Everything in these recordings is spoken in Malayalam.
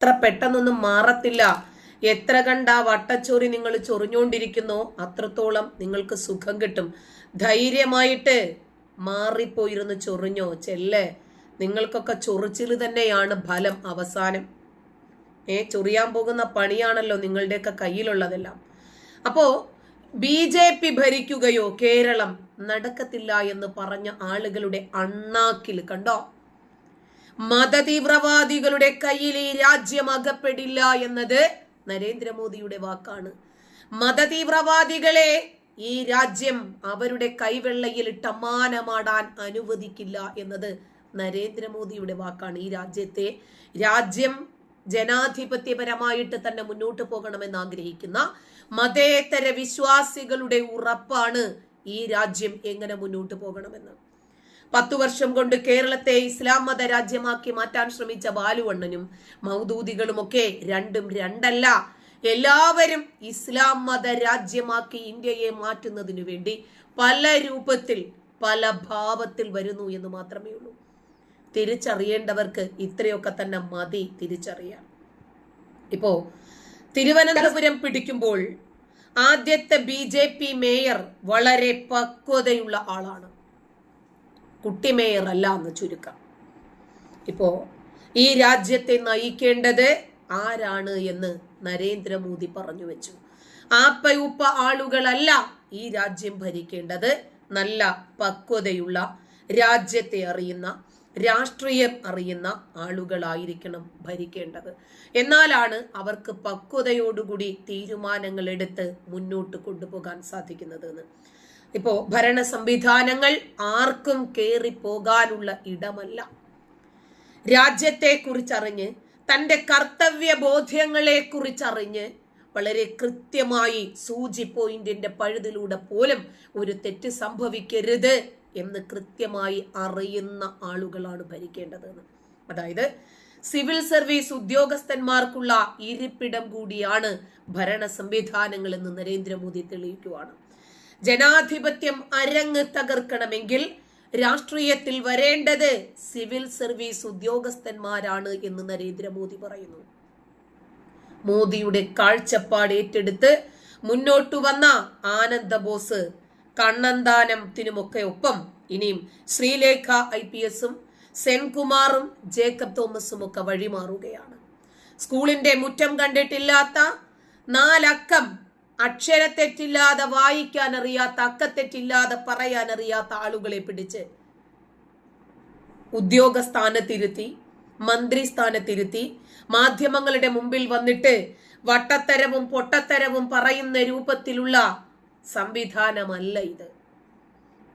അത്ര പെട്ടെന്നൊന്നും മാറത്തില്ല. എത്ര കണ്ട ആ വട്ടച്ചോറി നിങ്ങൾ ചൊറിഞ്ഞുകൊണ്ടിരിക്കുന്നു അത്രത്തോളം നിങ്ങൾക്ക് സുഖം കിട്ടും. ധൈര്യമായിട്ട് മാറിപ്പോയിരുന്നു ചൊറിഞ്ഞോ ചെല്ലേ? നിങ്ങൾക്കൊക്കെ ചൊറിച്ചിൽ തന്നെയാണ് ഫലം അവസാനം. ഏ ചൊറിയാൻ പോകുന്ന പണിയാണല്ലോ നിങ്ങളുടെയൊക്കെ കയ്യിലുള്ളതെല്ലാം. അപ്പോ ബി ജെ പി ഭരിക്കുകയോ കേരളം നടക്കത്തില്ല എന്ന് പറഞ്ഞ ആളുകളുടെ അണ്ണാക്കിൽ കണ്ടോ? മതതീവ്രവാദികളുടെ കയ്യിൽ ഈ രാജ്യം അകപ്പെടില്ല എന്നത് നരേന്ദ്രമോദിയുടെ വാക്കാണ്. മതതീവ്രവാദികളെ ഈ രാജ്യം അവരുടെ കൈവെള്ളയിൽ ടമാനമാടാൻ അനുവദിക്കില്ല എന്നത് നരേന്ദ്രമോദിയുടെ വാക്കാണ്. ഈ രാജ്യത്തെ രാജ്യം ജനാധിപത്യപരമായിട്ട് തന്നെ മുന്നോട്ട് പോകണമെന്ന് ആഗ്രഹിക്കുന്ന മതേതര വിശ്വാസികളുടെ ഉറപ്പാണ് ഈ രാജ്യം എങ്ങനെ മുന്നോട്ട് പോകണമെന്ന്. പത്തു വർഷം കൊണ്ട് കേരളത്തെ ഇസ്ലാം മത രാജ്യമാക്കി മാറ്റാൻ ശ്രമിച്ച ബാലുവണ്ണനും മൗദൂദികളുമൊക്കെ രണ്ടും രണ്ടല്ല. എല്ലാവരും ഇസ്ലാം മത രാജ്യമാക്കി ഇന്ത്യയെ മാറ്റുന്നതിനു വേണ്ടി പല രൂപത്തിൽ പല ഭാവത്തിൽ വരുന്നു എന്ന് മാത്രമേ ഉള്ളൂ. തിരിച്ചറിയേണ്ടവർക്ക് ഇത്രയൊക്കെ തന്നെ മതി തിരിച്ചറിയാൻ. ഇപ്പോ തിരുവനന്തപുരം പിടിക്കുമ്പോൾ ആദ്യത്തെ ബി മേയർ വളരെ പക്വതയുള്ള ആളാണ്. കുട്ടി മേയർ അല്ല എന്ന് ചുരുക്കം. ഇപ്പോ ഈ രാജ്യത്തെ നയിക്കേണ്ടത് ആരാണ് എന്ന് നരേന്ദ്രമോദി പറഞ്ഞു വെച്ചു. ആപ്പയൂപ്പ ആളുകളല്ല ഈ രാജ്യം ഭരിക്കേണ്ടത്. നല്ല പക്വതയുള്ള രാജ്യത്തെ അറിയുന്ന രാഷ്ട്രീയം അറിയുന്ന ആളുകളായിരിക്കണം ഭരിക്കേണ്ടത്. എന്നാലാണ് അവർക്ക് പക്വതയോടുകൂടി തീരുമാനങ്ങൾ എടുത്ത് മുന്നോട്ട് കൊണ്ടുപോകാൻ സാധിക്കുന്നത് എന്ന് ഇപ്പോ ഭരണ സംവിധാനങ്ങൾ ആർക്കും കയറി പോകാനുള്ള ഇടമല്ല. രാജ്യത്തെ കുറിച്ചറിഞ്ഞ് തന്റെ കർത്തവ്യ ബോധ്യങ്ങളെ കുറിച്ചറിഞ്ഞ് വളരെ കൃത്യമായി സൂചി പോയിന്റിന്റെ പഴുതിലൂടെ പോലും ഒരു തെറ്റ് സംഭവിക്കരുത് എന്ന് കൃത്യമായി അറിയുന്ന ആളുകളാണ് ഭരിക്കേണ്ടതെന്ന്. അതായത് സിവിൽ സർവീസ് ഉദ്യോഗസ്ഥന്മാർക്കുള്ള ഇരിപ്പിടം കൂടിയാണ് ഭരണ സംവിധാനങ്ങൾ എന്ന് നരേന്ദ്രമോദി തെളിയിക്കുവാണ്. ജനാധിപത്യം അരങ്ങ് തകർക്കണമെങ്കിൽ രാഷ്ട്രീയത്തിൽ വരേണ്ടത് സിവിൽ സർവീസ് ഉദ്യോഗസ്ഥന്മാരാണ് എന്ന് നരേന്ദ്രമോദി പറയുന്നു. മോദിയുടെ കാഴ്ചപ്പാട് ഏറ്റെടുത്ത് മുന്നോട്ടു വന്ന ആനന്ദ ബോസ് കണ്ണന്താനത്തിനുമൊക്കെ ഒപ്പം ഇനിയും ശ്രീലേഖ ഐ പി എസും സെൻകുമാറും ജേക്കബ് തോമസും ഒക്കെ വഴിമാറുകയാണ്. സ്കൂളിന്റെ മുറ്റം കണ്ടിട്ടില്ലാത്ത നാലക്കം അക്ഷരത്തെറ്റില്ലാതെ വായിക്കാൻ അറിയാത്ത അക്കത്തെറ്റില്ലാതെ പറയാൻ അറിയാത്ത ആളുകളെ പിടിച്ച് ഉദ്യോഗസ്ഥാനത്തിരുത്തി മന്ത്രി സ്ഥാനത്തിരുത്തി മാധ്യമങ്ങളുടെ മുമ്പിൽ വന്നിട്ട് വട്ടത്തരവും പൊട്ടത്തരവും പറയുന്ന രൂപത്തിലുള്ള സംവിധാനമല്ല ഇത്.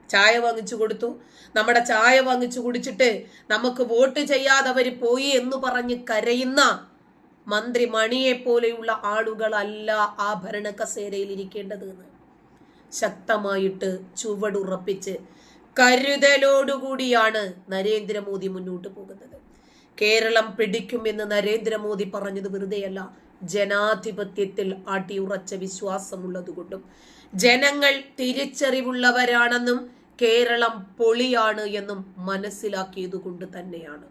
ചായ വാങ്ങിച്ചു കൊടുത്തു. നമ്മുടെ ചായ വാങ്ങിച്ചു കുടിച്ചിട്ട് നമുക്ക് വോട്ട് ചെയ്യാതെ അവർ പോയി എന്ന് പറഞ്ഞ് കരയുന്ന മന്ത്രി മണിയെ പോലെയുള്ള ആളുകളല്ല ആ ഭരണ കസേരയിൽ ഇരിക്കേണ്ടത് എന്ന് ശക്തമായിട്ട് ചുവടുറപ്പിച്ച് കരുതലോടുകൂടിയാണ് നരേന്ദ്രമോദി മുന്നോട്ട് പോകുന്നത്. കേരളം പിടിക്കുമെന്ന് നരേന്ദ്രമോദി പറഞ്ഞത് വെറുതെയല്ല ജനാധിപത്യത്തിൽ അടിയുറച്ച വിശ്വാസമുള്ളതുകൊണ്ടും. ജനങ്ങൾ തിരിച്ചറിവുള്ളവരാണെന്നും കേരളം പൊളിയാണ് എന്നും മനസ്സിലാക്കിയതുകൊണ്ട് തന്നെയാണ്.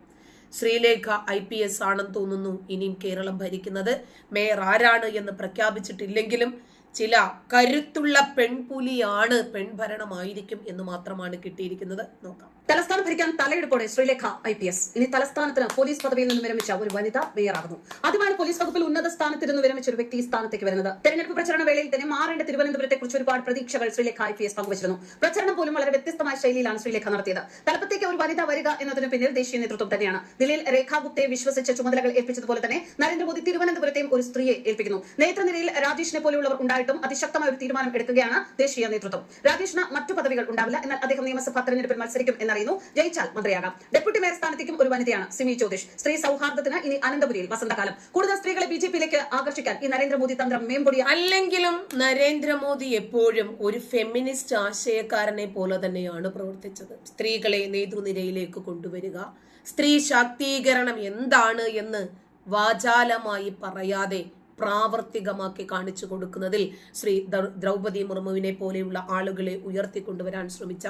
ശ്രീലേഖ ഐ പി എസ് ആണെന്ന് തോന്നുന്നു ഇനിയും കേരളം ഭരിക്കുന്നത്. മേയർ ആരാണ് എന്ന് പ്രഖ്യാപിച്ചിട്ടില്ലെങ്കിലും ചില കരുത്തുള്ള പെൺപുലിയാണ് പെൺഭരണമായിരിക്കും എന്ന് മാത്രമാണ് കിട്ടിയിരിക്കുന്നത്. നോക്കാം. തലസ്ഥാനം ഭരിക്കാൻ തലയെടുപ്പോടെ ശ്രീലേഖ ഐ പി എസ്. ഇനി തലസ്ഥാനത്തിന് പോലീസ് പദവിയിൽ നിന്ന് വിരമിച്ച ഒരു വനിത മേയറാകുന്നു. ആദ്യമാണ് പോലീസ് വകുപ്പിൽ ഉന്നത സ്ഥാനത്തിരുന്ന് വിരമിച്ച ഒരു വ്യക്തി സ്ഥാനത്തേക്ക് വരുന്നത്. തെരഞ്ഞെടുപ്പ് പ്രചരണ വേളയിൽ തന്നെ മാറേണ്ട തിരുവനന്തപുരത്തെ കുറിച്ച് ഒരുപാട് പ്രതീക്ഷകൾ ശ്രീലേഖ ഐ പി എസ് പങ്കുവച്ചിരുന്നു. പ്രചരണം പോലും വളരെ വ്യത്യസ്തമായ ശൈലിയിലാണ് ശ്രീലേഖ നടത്തിയത്. തലപ്പത്തേക്ക് ഒരു വനിത വരിക എന്നതിന് പിന്നിൽ ദേശീയ നേതൃത്വം തന്നെയാണ്. ദില്ലിയിൽ രേഖാ ഗുപ്തയെ വിശ്വസിച്ച ചുമതലകൾ ഏൽപ്പിച്ചതുപോലെ തന്നെ നരേന്ദ്രമോദി തിരുവനന്തപുരത്തെയും ഒരു സ്ത്രീയെ ഏൽപ്പിക്കുന്നു. നേതൃനിരയിൽ രാജേഷിനെ പോലെയുള്ളവർ ഉണ്ടായിട്ടും അതിശക്തമായ ഒരു തീരുമാനം എടുക്കുകയാണ് ദേശീയ നേതൃത്വം. രാജേഷിന് മറ്റു പദവികൾ ഉണ്ടാവില്ല. എന്നാൽ അദ്ദേഹം നിയമസഭാ തെരഞ്ഞെടുപ്പിൽ മത്സരിക്കും എന്നറിയുന്നു. ജയിച്ചാൽ മന്ത്രിയാകാം. ഡെപ്യൂട്ടി മേയർ സ്ഥാനത്തേക്കും ഒരു വനിതയാണ് സിമി ജ്യോതിഷ്. സ്ത്രീ സൗഹാർദ്ദത്തിന് ഇനി അനന്തപുരിയിൽ വസന്തകാലം. കൂടുതൽ സ്ത്രീകളെ ബി ജെ പിയിലേക്ക് ആകർഷിക്കാൻ ഈ നരേന്ദ്രമോദി തന്ത്രം മേമ്പൊടി അല്ലെങ്കിലും നരേന്ദ്രമോദി എപ്പോഴും ഒരു ഫെമിനിസ്റ്റ് ആശയക്കാരനെ പോലെ തന്നെയാണ് പ്രവർത്തിച്ചത്. സ്ത്രീകളെ നേതൃനിരയിലേക്ക് കൊണ്ടുവരിക സ്ത്രീ ശാക്തീകരണം എന്താണ് എന്ന് വാചാലമായി പറയാതെ പ്രാവർത്തികമാക്കി കാണിച്ചു കൊടുക്കുന്നതിൽ ശ്രീ ദ്രൗ- ദ്രൗപദി മുർമുവിനെ പോലെയുള്ള ആളുകളെ ഉയർത്തിക്കൊണ്ടുവരാൻ ശ്രമിച്ച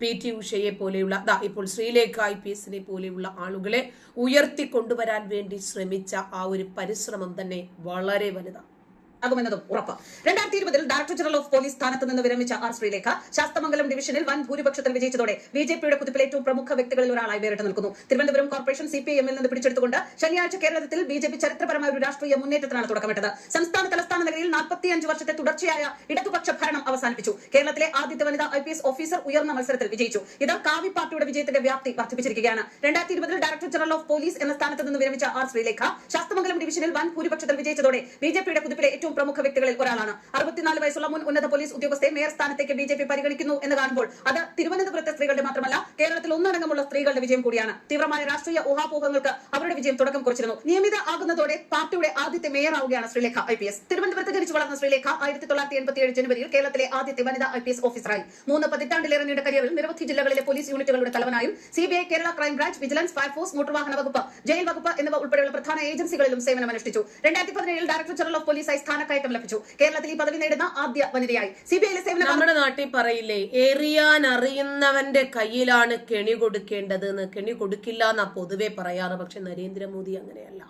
പി ടി ഉഷയെ പോലെയുള്ള ദാ ഇപ്പോൾ ശ്രീലേഖ ഐ പി എസിനെ പോലെയുള്ള ആളുകളെ ഉയർത്തിക്കൊണ്ടുവരാൻ വേണ്ടി ശ്രമിച്ച ആ ഒരു പരിശ്രമം തന്നെ വളരെ വലുതാണ്. ആകുമെന്നതും ഉറപ്പ്. രണ്ടായിരത്തി ഇരുപതിൽ ഡയറക്ടർ ജനറൽ ഓഫ് പോലീസ് സ്ഥാനത്ത് നിന്ന് വിരമിച്ച ആർ ശ്രീലേഖ ശാസ്തമംഗലം ഡിവിഷനിൽ വൻ ഭൂരിപക്ഷത്തിൽ വിജയിച്ചതോടെ ബി ജെ പിയുടെ കുതിപ്പിലെ ഏറ്റവും പ്രമുഖ വ്യക്തികളിൽ ഒരാളായി വേറിട്ട് നിൽക്കുന്നു. തിരുവനന്തപുരം കോർപ്പറേഷൻ സി പി എമ്മിൽ നിന്ന് പിടിച്ചെടുത്തുകൊണ്ട് ശനിയാഴ്ച കേരളത്തിൽ ബി ജെ പി ചരിത്രപരമായ ഒരു രാഷ്ട്രീയ മുന്നേറ്റത്തിനാണ് തുടക്കമിട്ടത്. സംസ്ഥാന തലസ്ഥാന നഗരിയിൽ നാൽപ്പത്തിയഞ്ച് വർഷത്തെ തുടർച്ചയായ ഇടതുപക്ഷ ഭരണം അവസാനിപ്പിച്ചു. കേരളത്തിലെ ആദ്യത്തെ വനിതാ ഐ പി എസ് ഓഫീസർ ഉയർന്ന മത്സരത്തിൽ വിജയിച്ചു. ഇത് കാവി പാർട്ടിയുടെ വിജയത്തിന്റെ വ്യാപ്തി വർദ്ധിപ്പിച്ചിരിക്കുകയാണ്. രണ്ടായിരത്തി ഇരുപതിൽ ഡയറക്ടർ ജനറൽ ഓഫ് പോലീസ് എന്ന സ്ഥാനത്ത് നിന്ന് വിരമിച്ച ആർ ശ്രീലേഖ ശാസ്തമംഗലം ഡിവിഷനിൽ വൻ ഭൂരിപക്ഷത്തിൽ വിജയിച്ചതോടെ ബി ജെ പിയുടെ കുതിപ്പിലെ ഏറ്റവും പ്രമുഖ വ്യക്തികളിൽ ഒരാളാണ്. അറുപത്തിനാല് വയസ്സുള്ള മുൻ ഉന്നത പോലീസ് ഉദ്യോഗസ്ഥയെ മേയർ സ്ഥാനത്തേക്ക് ബി പരിഗണിക്കുന്നു എന്ന് കാണുമ്പോൾ അത് തിരുവനന്തപുരത്തെ സ്ത്രീകളുടെ മാത്രമല്ല കേരളത്തിൽ ഒന്നടങ്കമുള്ള സ്ത്രീകളുടെ വിജയം കൂടിയാണ്. തീവ്രമായ രാഷ്ട്രീയ ഊഹാപോഹങ്ങൾക്ക് അവരുടെ വിജയം തുടക്കം കുറിച്ചിരുന്നു. നിയമിത ആകുന്നതോടെ പാർട്ടിയുടെ ആദ്യത്തെ മേയർ ആവുകയാണ് ശ്രീലേഖ ഐ പി എസ് തിരുവനന്തപുരത്ത് ജനിച്ചു വളർന്ന ശ്രീലേഖ ആയിരത്തി തൊള്ളായിരത്തി എൺപത്തി ഏഴ് ജനുവരിയിൽ കേരളത്തിലെ ആദ്യത്തെ വനിതാ ഐ പി എസ് ഓഫീസറായി. മൂന്ന് പതിറ്റാണ്ടിലേറെ നീണ്ട കരിയറിൽ നിരവധി ജില്ലകളിലെ പോലീസ് യൂണിറ്റുകളുടെ തലവനായും CBI Kerala crime branch vigilance fire force motor വാഹന വകുപ്പ് ജയിൽ വകുപ്പ് എന്നിവ ഉൾപ്പെടെയുള്ള പ്രധാന ഏജൻസികളിലും സേവനമനുഷ്ഠിച്ചു. രണ്ടായിരത്തി പതിനേഴിൽ ഡയറക്ടർ ജനറൽ ഓഫ് പോലീസായി സ്ഥാനക്കയറ്റം ലഭിച്ചു. കേരളത്തിൽ ഈ പദവി നേടുന്ന ആദ്യ വനിതയായി. സിബിഐയിലെ സേവന നമ്മുടെ നാട്ടിൽ പറയില്ലേ എറിയാൻ അറിയുന്നവന്റെ കയ്യിലാണ് കെണി കൊടുക്കേണ്ടത് എന്ന് കെണി കൊടുക്കില്ല എന്നാ പൊതുവെ പറയാറ്. പക്ഷെ നരേന്ദ്രമോദി അങ്ങനെയല്ല.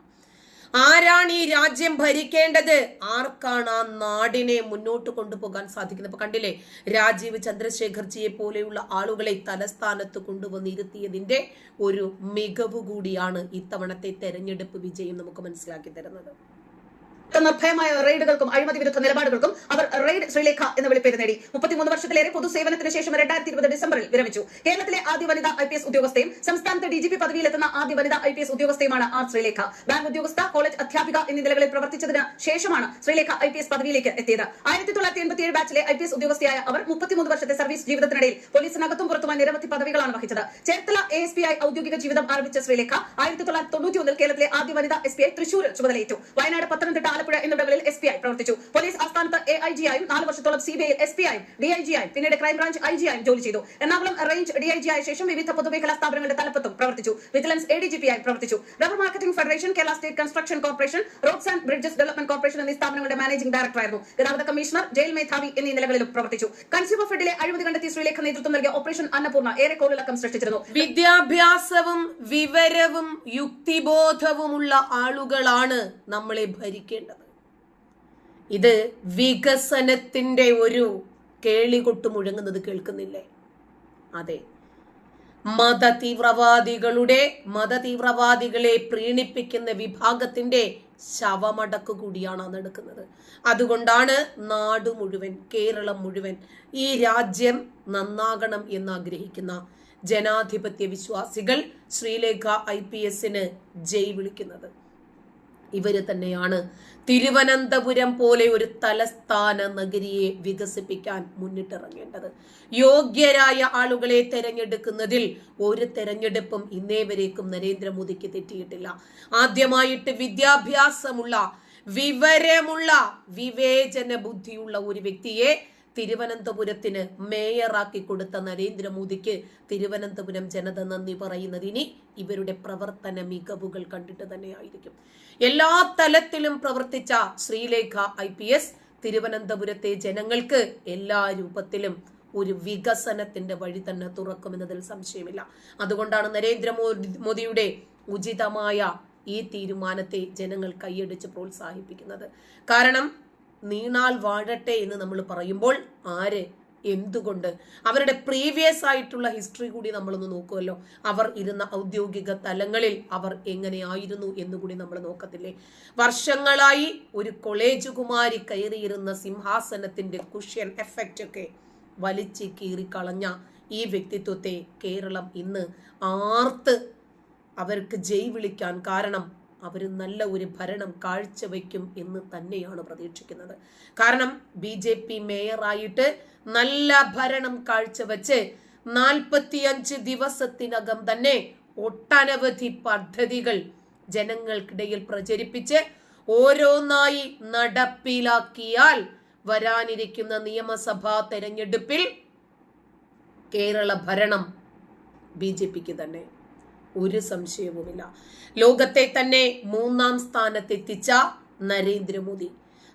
ആരാണ് ഈ രാജ്യം ഭരിക്കേണ്ടത്? ആർക്കാണ് ആ നാടിനെ മുന്നോട്ട് കൊണ്ടുപോകാൻ സാധിക്കുന്നത്? ഇപ്പൊ കണ്ടില്ലേ രാജീവ് ചന്ദ്രശേഖർജിയെ പോലെയുള്ള ആളുകളെ തലസ്ഥാനത്ത് കൊണ്ടുവന്നിരുത്തിയതിന്റെ ഒരു മികവ് കൂടിയാണ് ഇത്തവണത്തെ തെരഞ്ഞെടുപ്പ് വിജയം നമുക്ക് മനസ്സിലാക്കി തരുന്നത്. നിർഭയമായ റെയ്ഡുകൾക്കും അഴിമതി വിരുദ്ധ നിലപാടുകൾക്കും അവർ റെയ്ഡ് ശ്രീലേഖ എന്ന വിളിപ്പേര് നേടി. മുപ്പത്തിമൂന്ന് വർഷത്തിലേറെ പൊതുസേവനത്തിന് ശേഷം രണ്ടായിരത്തി ഇരുപത് ഡിസംബറിൽ വിരമിച്ചു. കേരളത്തിലെ ആദ്യ വനിതാ ഐ പി എസ് ഉദ്യോഗസ്ഥയും സംസ്ഥാനത്ത് ഡി ജി പി പദവിയിലെത്തുന്ന ആദ്യ വനിതാ ഐ പി എസ് ഉദ്യോഗസ്ഥയുമാണ് ആർ ശ്രീലേഖ. ബാങ്ക് ഉദ്യോഗസ്ഥ കോളേജ് അധ്യാപിക എന്നീ നിലകളിൽ പ്രവർത്തിച്ചതിന് ശേഷമാണ് ശ്രീലേഖ ഐ പി എസ് പദവിയിലേക്ക് എത്തിയത്. ആയിരത്തി തൊള്ളായിരത്തി എൺപത്തിയേഴ് ബാച്ചിലെ ഐ പി എസ് ഉദ്യോഗസ്ഥയായ അവർ മുപ്പത്തിമൂന്ന് വർഷത്തെ സർവീസ് ജീവിതത്തിനിടയിൽ പോലീസിനകത്തും പുറത്തുമായി നിരവധി പദവികളാണ് വഹിച്ചത് ചേർത്തല എ എസ് പി ഐ ഔദ്യോഗിക ജീവിതം ആരംഭിച്ച ശ്രീലേഖ ആയിരത്തി തൊള്ളായിരത്തി തൊണ്ണൂറ്റി ഒന്നിൽ കേരളത്തിലെ ആദ്യ വനിതാ എസ് പി ഐ തൃശൂരിൽ ചുമതലയേറ്റു. വയനാട് പത്തനംതിട്ട ആലപ്പുഴ എന്നിവിടങ്ങളിൽ എസ് പി ഐ പ്രവർത്തിച്ചു. പോലീസ് ആസ്ഥാനത്ത് എ ഐ ജി ആയും നാല് വർഷത്തോളം C B I S P ആയും ഡി ഐ ജി ആയും പിന്നീട് ക്രൈംബ്രാഞ്ച് ഐ ജി ആയും ജോലി ചെയ്തു. Ernakulam range D I G ആയ ശേഷം വിവിധ പൊതുമേഖലാ സ്ഥാപനങ്ങളുടെ തലപ്പത്തും പ്രവർത്തിച്ചു. Vigilance A D G P ആയി പ്രവർത്തിച്ചു. Rubber marketing federation Kerala state construction corporation roads and bridges development corporation എന്നീ സ്ഥാപനങ്ങളുടെ മാനേജിംഗ് ഡയറക്ടർ ആയിരുന്നു. ഗതാഗത കമ്മീഷണർ ജയിൽ മേധാവി എന്നീ നിലകളിലും പ്രവർത്തിച്ചു. കൺസ്യൂമർ ഫെഡിലെ അഴിമതി കണ്ടെത്തി ശ്രീലേഖ നേതൃത്വം നൽകിയ ഓപ്പറേഷൻ അന്നപൂർണ ഏറെ കോളിളക്കം സൃഷ്ടിച്ചിരുന്നു. വിദ്യാഭ്യാസവും വിവരവും യുക്തിബോധവുമുള്ള ആളുകളാണ് നമ്മളെ ഭരിക്കേണ്ടത്. ഇത് വികസനത്തിന്റെ ഒരു കേളികൊട്ട് മുഴങ്ങുന്നത് കേൾക്കുന്നില്ലേ? അതെ. മത തീവ്രവാദികളുടെ മത തീവ്രവാദികളെ പ്രീണിപ്പിക്കുന്ന വിഭാഗത്തിന്റെ ശവമടക്ക് കൂടിയാണ് നടക്കുന്നത് അതുകൊണ്ടാണ് നാട് മുഴുവൻ കേരളം മുഴുവൻ ഈ രാജ്യം നന്നാകണം എന്ന് ആഗ്രഹിക്കുന്ന ജനാധിപത്യ വിശ്വാസികൾ ശ്രീലേഖ ഐ പി എസിന് ജയ് വിളിക്കുന്നത്. ഇവർ തന്നെയാണ് തിരുവനന്തപുരം പോലെ ഒരു തലസ്ഥാന നഗരിയെ വികസിപ്പിക്കാൻ മുന്നിട്ടിറങ്ങേണ്ടത്. യോഗ്യരായ ആളുകളെ തെരഞ്ഞെടുക്കുന്നതിൽ ഒരു തെരഞ്ഞെടുപ്പും ഇന്നേ വരേക്കും നരേന്ദ്രമോദിക്ക് തെറ്റിയിട്ടില്ല. ആദ്യമായിട്ട് വിദ്യാഭ്യാസമുള്ള വിവരമുള്ള വിവേചന ബുദ്ധിയുള്ള ഒരു വ്യക്തിയെ തിരുവനന്തപുരത്തിന് മേയറാക്കി കൊടുത്ത നരേന്ദ്രമോദിക്ക് തിരുവനന്തപുരം ജനത നന്ദി പറയുന്നത് ഇനി ഇവരുടെ പ്രവർത്തന മികവുകൾ കണ്ടിട്ട് തന്നെയായിരിക്കും. എല്ലാ തലത്തിലും പ്രവർത്തിച്ച ശ്രീലേഖ ഐ പി എസ് തിരുവനന്തപുരത്തെ ജനങ്ങൾക്ക് എല്ലാ രൂപത്തിലും ഒരു വികസനത്തിന്റെ വഴി തന്നെ തുറക്കുമെന്നതിൽ സംശയമില്ല. അതുകൊണ്ടാണ് നരേന്ദ്രമോദി മോദിയുടെ ഉചിതമായ ഈ തീരുമാനത്തെ ജനങ്ങൾ കൈയടിച്ച് പ്രോത്സാഹിപ്പിക്കുന്നത്. കാരണം നീണാൾ വാഴട്ടെ എന്ന് നമ്മൾ പറയുമ്പോൾ ആര്? എന്തുകൊണ്ട്? അവരുടെ പ്രീവിയസ് ആയിട്ടുള്ള ഹിസ്റ്ററി കൂടി നമ്മളൊന്ന് നോക്കുമല്ലോ അവർ ഇരുന്ന ഔദ്യോഗിക തലങ്ങളിൽ അവർ എങ്ങനെയായിരുന്നു എന്നുകൂടി നമ്മൾ നോക്കത്തില്ലേ? വർഷങ്ങളായി ഒരു കോളേജ് കുമാരി കയറിയിരുന്ന സിംഹാസനത്തിന്റെ കുഷ്യൻ എഫക്റ്റ് ഒക്കെ വലിച്ചു കളഞ്ഞ ഈ വ്യക്തിത്വത്തെ കേരളം ഇന്ന് ആർത്ത് അവർക്ക് ജയ് വിളിക്കാൻ കാരണം അവർ നല്ല ഒരു ഭരണം കാഴ്ചവെക്കും എന്ന് തന്നെയാണ് പ്രതീക്ഷിക്കുന്നത്. കാരണം ബി ജെ പി മേയറായിട്ട് നല്ല ഭരണം കാഴ്ചവെച്ച് നാൽപ്പത്തിയഞ്ച് ദിവസത്തിനകം തന്നെ ഒട്ടനവധി പദ്ധതികൾ ജനങ്ങൾക്കിടയിൽ പ്രചരിപ്പിച്ച് ഓരോന്നായി നടപ്പിലാക്കിയാൽ വരാനിരിക്കുന്ന നിയമസഭാ തെരഞ്ഞെടുപ്പിൽ കേരള ഭരണം ബി ജെ പിക്ക് തന്നെ ഒരു സംശയവുമില്ല. ലോകത്തെ തന്നെ മൂന്നാം സ്ഥാനത്തെത്തിച്ച നരേന്ദ്രമോദി.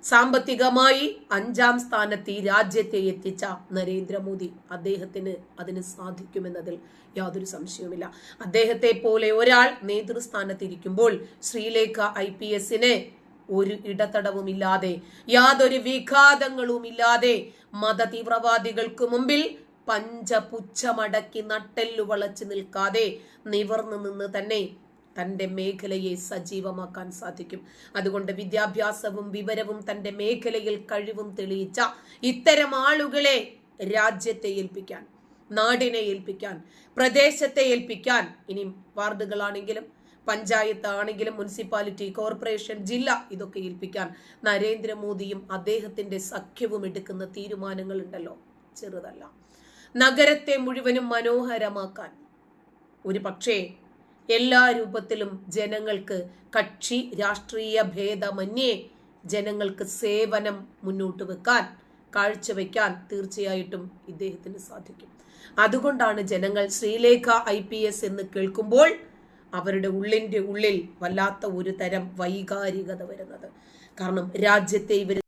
സാമ്പത്തികമായി അഞ്ചാം സ്ഥാനത്ത് ഈ രാജ്യത്തെ എത്തിച്ച നരേന്ദ്രമോദി അദ്ദേഹത്തിന് അതിന് സാധിക്കുമെന്നതിൽ യാതൊരു സംശയവുമില്ല. അദ്ദേഹത്തെ പോലെ ഒരാൾ നേതൃസ്ഥാനത്തിരിക്കുമ്പോൾ ശ്രീലേഖ ഐ പി എസിന് ഒരു ഇടതടവുമില്ലാതെ യാതൊരു വിഘാതങ്ങളും ഇല്ലാതെ മതതീവ്രവാദികൾക്ക് മുമ്പിൽ പഞ്ചപുച്ഛമടക്കി നട്ടെല്ലു വളച്ചു നിൽക്കാതെ നിവർന്നു നിന്ന് തന്നെ തന്റെ മേഖലയെ സജീവമാക്കാൻ സാധിക്കും. അതുകൊണ്ട് വിദ്യാഭ്യാസവും വിവരവും തന്റെ മേഖലയിൽ കഴിവും തെളിയിച്ച ഇത്തരം ആളുകളെ രാജ്യത്തെ ഏൽപ്പിക്കാൻ നാടിനെ ഏൽപ്പിക്കാൻ പ്രദേശത്തെ ഏൽപ്പിക്കാൻ ഇനി വാർഡുകളാണെങ്കിലും പഞ്ചായത്ത് ആണെങ്കിലും മുനിസിപ്പാലിറ്റി കോർപ്പറേഷൻ ജില്ല ഇതൊക്കെ ഏൽപ്പിക്കാൻ നരേന്ദ്രമോദിയും അദ്ദേഹത്തിന്റെ സഖ്യവും എടുക്കുന്ന തീരുമാനങ്ങളുണ്ടല്ലോ. ചെറുതല്ല. നഗരത്തെ മുഴുവനും മനോഹരമാക്കാൻ. ഒരു പക്ഷേ എല്ലാ രൂപത്തിലും ജനങ്ങൾക്ക് കക്ഷി രാഷ്ട്രീയ ഭേദമന്യേ ജനങ്ങൾക്ക് സേവനം മുന്നോട്ട് വെക്കാൻ കാഴ്ചവെക്കാൻ തീർച്ചയായിട്ടും ഇദ്ദേഹത്തിന് സാധിക്കും. അതുകൊണ്ടാണ് ജനങ്ങൾ ശ്രീലേഖ ഐ പി എസ് എന്ന് കേൾക്കുമ്പോൾ അവരുടെ ഉള്ളിന്റെ ഉള്ളിൽ വല്ലാത്ത ഒരു തരം വൈകാരികത വരുന്നത്. കാരണം രാജ്യത്തെ ഇവർ